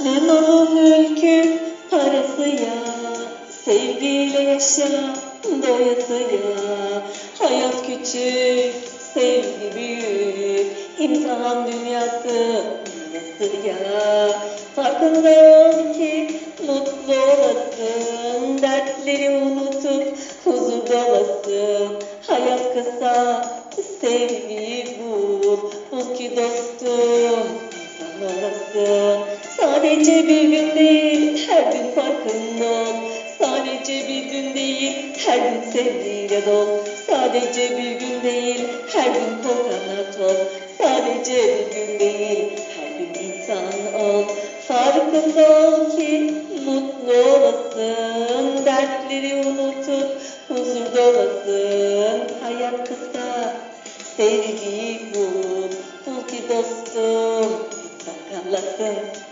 Ol mülkü parasıya Sevgiyle yaşa doyasıya Hayat küçük, sevgi büyük İmtihan dünyası nasıl ya Farkında ol ki mutlu olasın Dertleri unutup huzurda olasın Hayat kısa, sevgiyi bul Bul ki dostum olasın Sadece bir gün değil, her gün farkında Sadece bir gün değil, her gün sevgiyle dol. Sadece bir gün değil, her gün kanat ol Sadece bir gün değil, her gün insan ol. Farkında ol ki mutlu olasın. Dertleri unutup huzurda olasın Hayat kısa, sevgiyi bul. Bul ki dostum insan kalasın